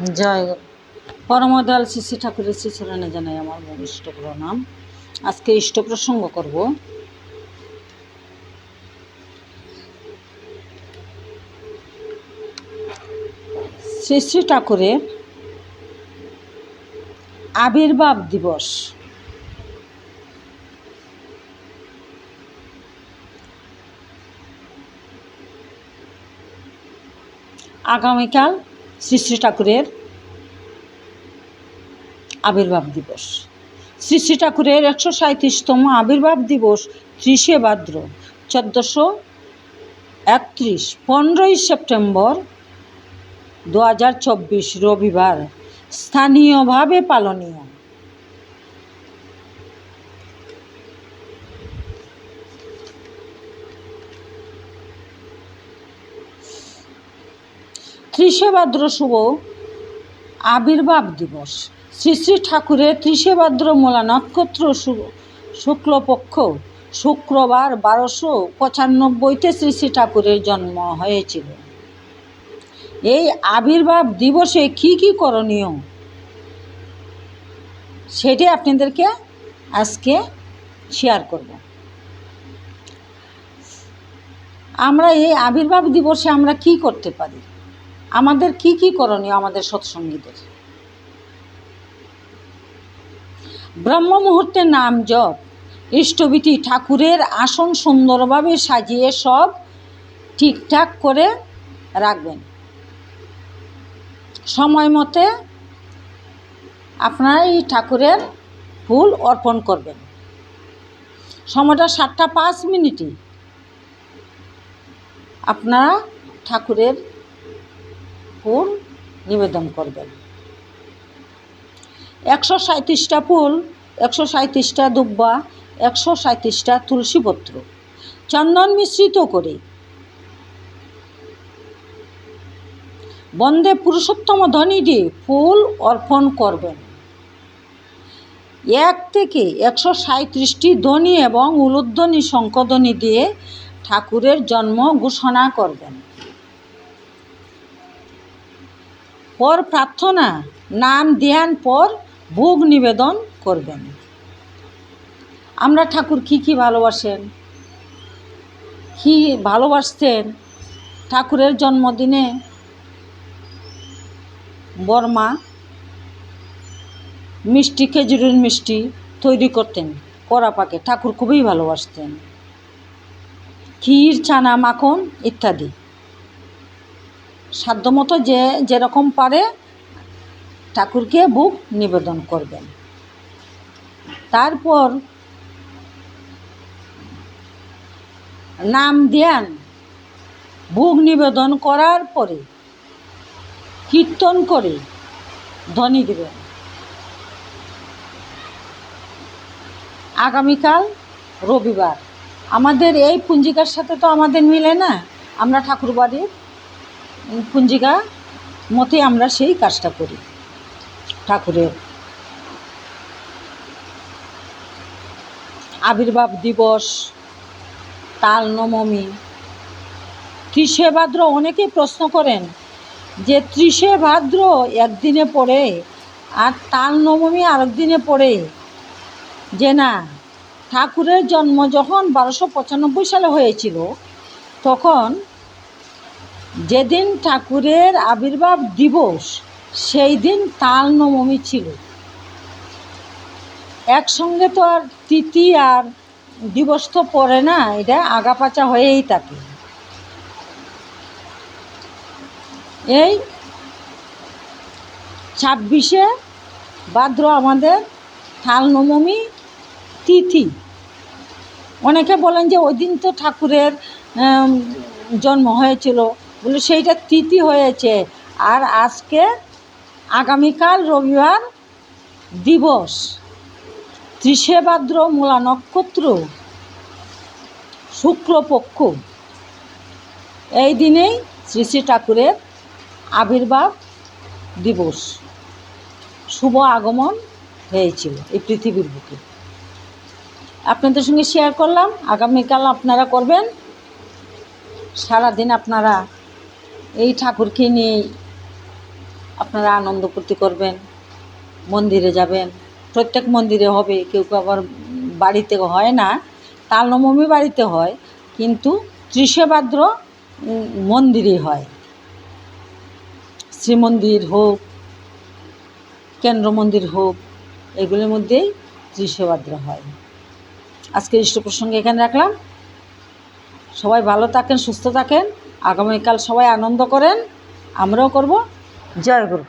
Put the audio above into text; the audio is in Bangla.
জয় পরমদয়াল শ্রী ঠাকুরের শ্রী চরণে জানাই আমার ইষ্ট প্রণাম। আজকে ইষ্ট প্রসঙ্গ করব। শ্রী শ্রী ঠাকুরের আবির্ভাব দিবস। আগামীকাল শ্রী শ্রী ঠাকুরের আবির্ভাব দিবস। শ্রী শ্রী ঠাকুরের একশো সাঁত্রিশতম আবির্ভাব দিবস ত্রিশে ভাদ্র চোদ্দোশো একত্রিশ, পনেরোই সেপ্টেম্বর দু হাজার চব্বিশ রবিবার। স্থানীয়ভাবে পালনীয়। ত্রিশে ভাদ্র শুভ আবির্ভাব দিবস। শ্রী শ্রী ঠাকুরের ত্রিশে ভাদ্র মূলা নক্ষত্র শুক্লপক্ষ শুক্রবার বারোশো পঁচানব্বইতে শ্রী শ্রী ঠাকুরের জন্ম হয়েছিল। এই আবির্ভাব দিবসে কি কি করণীয় সেটি আপনাদেরকে আজকে শেয়ার করব। আমরা এই আবির্ভাব দিবসে আমরা কি করতে পারি? আমাদের কি কি করণীয় আমাদের সৎসঙ্গীদের? ব্রহ্ম মুহূর্তে নাম জপ। ইষ্টবিতি ঠাকুরের আসন সুন্দরভাবে সাজিয়ে সব ঠিকঠাক করে রাখবেন। সময় মতে আপনারা এই ঠাকুরের ফুল অর্পণ করবেন। সময়টা সাতটা পাঁচ মিনিটে। আপনারা ঠাকুরের ফুল নিবেদন করবেন। একশো সাঁত্রিশটা ফুল, একশো সাঁত্রিশটা দুব্বা, একশো সাঁত্রিশটা তুলসীপত্র। চন্দন মিশ্রিত করে বন্দে পুরুষোত্তম ধ্বনি দিয়ে ফুল অর্পণ করবেন। এক থেকে একশো সাঁত্রিশটি ধ্বনি এবং উলুধ্বনি শঙ্কধ্বনি দিয়ে ঠাকুরের জন্ম ঘোষণা করবেন। পর প্রার্থনা, নাম ধ্যান পর ভোগ নিবেদন করবেন। আমরা ঠাকুর কি কি ভালোবাসেন? কি ভালোবাসতেন? ঠাকুরের জন্মদিনে বর্মা মিষ্টি, খেজুরের মিষ্টি তৈরি করতেন কড়া পাকে। ঠাকুর খুবই ভালোবাসতেন। ক্ষীর, ছানা, মাখন ইত্যাদি। সাধ্যমতো যে যেরকম পারে ঠাকুরকে বুক নিবেদন করবেন। তারপর নাম ধ্যান ভোগ নিবেদন করার পরে কীর্তন করে ধ্বনি দেবেন। আগামীকাল রবিবার। আমাদের এই পুঞ্জিকার সাথে তো আমাদের মিলে না। আমরা ঠাকুরবাড়ির পুঞ্জিকা মতে আমরা সেই কাজটা করি। ঠাকুরের। আবির্ভাব দিবস, তাল নবমী ত্রিশে ভাদ্র অনেকেই প্রশ্ন করেন যে ত্রিশে ভাদ্র একদিনে পড়ে আর তাল নবমী আরেক দিনে পড়ে? যে না, ঠাকুরের জন্ম যখন বারোশো পঁচানব্বই সালে হয়েছিল, তখন যেদিন ঠাকুরের আবির্ভাব দিবস সেই দিন তাল নবমী ছিল। একসঙ্গে তো আর তিথি আর দিবস তো পড়ে না, এটা আগাপাচা হয়েই থাকে। এই ছাব্বিশে ভাদ্র আমাদের তাল নবমী তিথি। অনেকে বলেন যে ওই দিন তো ঠাকুরের জন্ম হয়েছিল বলে সেইটা তিথি হয়েছে। আর আজকে আগামীকাল রবিবার দিবস। ত্রিশে ভাদ্র মূলা নক্ষত্র শুক্লপক্ষ এই দিনেই শ্রী শ্রী ঠাকুরের আবির্ভাব দিবস। শুভ আগমন হয়েছিল এই পৃথিবীর বুকে। আপনাদের সঙ্গে শেয়ার করলাম। আগামীকাল আপনারা করবেন। সারাদিন আপনারা এই ঠাকুরকে নিয়ে আপনারা আনন্দ ফুর্তি করবেন, মন্দিরে যাবেন। প্রত্যেক মন্দিরে হবে, কেউ কেউ আবার বাড়িতে হয় না তাল নবমী বাড়িতে হয়, কিন্তু ত্রিশে ভাদ্র মন্দিরে হয়। শ্রীমন্দির হোক, কেন্দ্র মন্দির হোক, এগুলির মধ্যেই ত্রিশে ভাদ্র হয়। আজকে ইষ্ট প্রসঙ্গে এখানে রাখলাম। সবাই ভালো থাকেন, সুস্থ থাকেন। আগামীকাল সবাই আনন্দ করেন। আমরাও করব। জয় গুরু